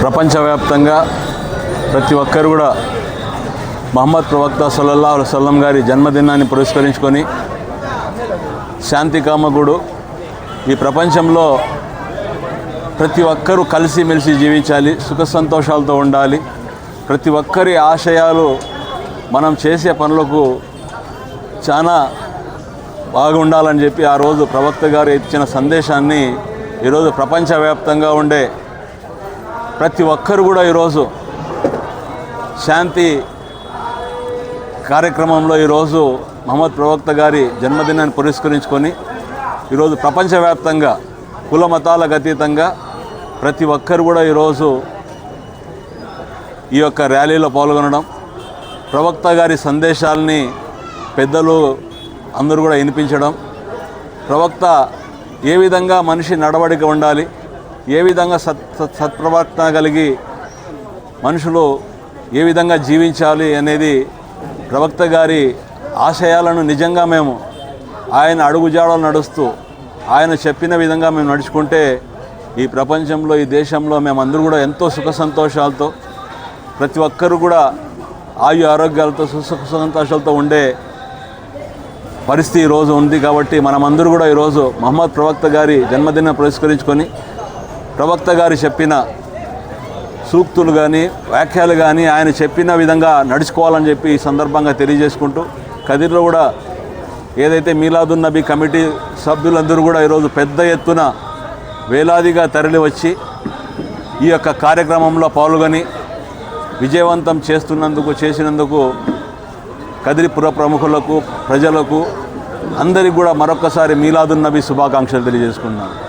ప్రపంచవ్యాప్తంగా ప్రతి ఒక్కరు కూడా మహమ్మద్ ప్రవక్త సల్లల్లా సల్లం గారి జన్మదినాన్ని పురస్కరించుకొని శాంతి కామకుడు ఈ ప్రపంచంలో ప్రతి ఒక్కరూ కలిసిమెలిసి జీవించాలి సుఖ సంతోషాలతో ఉండాలి. ప్రతి ఒక్కరి ఆశయాలు మనం చేసే పనులకు చాలా బాగుండాలని చెప్పి ఆ రోజు ప్రవక్త గారు ఇచ్చిన సందేశాన్ని ఈరోజు ప్రపంచవ్యాప్తంగా ఉండే ప్రతి ఒక్కరు కూడా ఈరోజు శాంతి కార్యక్రమంలో ఈరోజు మహమ్మద్ ప్రవక్త గారి జన్మదినాన్ని పురస్కరించుకొని ఈరోజు ప్రపంచవ్యాప్తంగా కుల మతాలకు అతీతంగా ప్రతి ఒక్కరు కూడా ఈరోజు ఈ యొక్క ర్యాలీలో పాల్గొనడం ప్రవక్త గారి సందేశాలని పెద్దలు అందరూ కూడా వినిపించడం ప్రవక్త ఏ విధంగా మనిషి నడవడిక ఉండాలి ఏ విధంగా సత్ సత్ప్రవర్తన కలిగి మనుషులు ఏ విధంగా జీవించాలి అనేది ప్రవక్త గారి ఆశయాలను నిజంగా మేము ఆయన అడుగుజాడలు నడుస్తూ ఆయన చెప్పిన విధంగా మేము నడుచుకుంటే ఈ ప్రపంచంలో ఈ దేశంలో మేమందరూ కూడా ఎంతో సుఖ సంతోషాలతో ప్రతి ఒక్కరు కూడా ఆయు ఆరోగ్యాలతో సుఖ సంతోషాలతో ఉండే పరిస్థితి ఈరోజు ఉంది కాబట్టి మనమందరూ కూడా ఈరోజు మహమ్మద్ ప్రవక్త గారి జన్మదినం పురస్కరించుకొని ప్రవక్త గారు చెప్పిన సూక్తులు కానీ వ్యాఖ్యలు కానీ ఆయన చెప్పిన విధంగా నడుచుకోవాలని చెప్పి ఈ సందర్భంగా తెలియజేసుకుంటూ కదిర్లో కూడా ఏదైతే మీలాదున్ నబీ కమిటీ సభ్యులందరూ కూడా ఈరోజు పెద్ద ఎత్తున వేలాదిగా తరలి వచ్చి ఈ యొక్క కార్యక్రమంలో పాల్గొని విజయవంతం చేస్తున్నందుకు చేసినందుకు కదిరిపుర ప్రముఖులకు ప్రజలకు అందరికీ కూడా మరొకసారి మీలాదున్ నబీ శుభాకాంక్షలు తెలియజేసుకున్నాను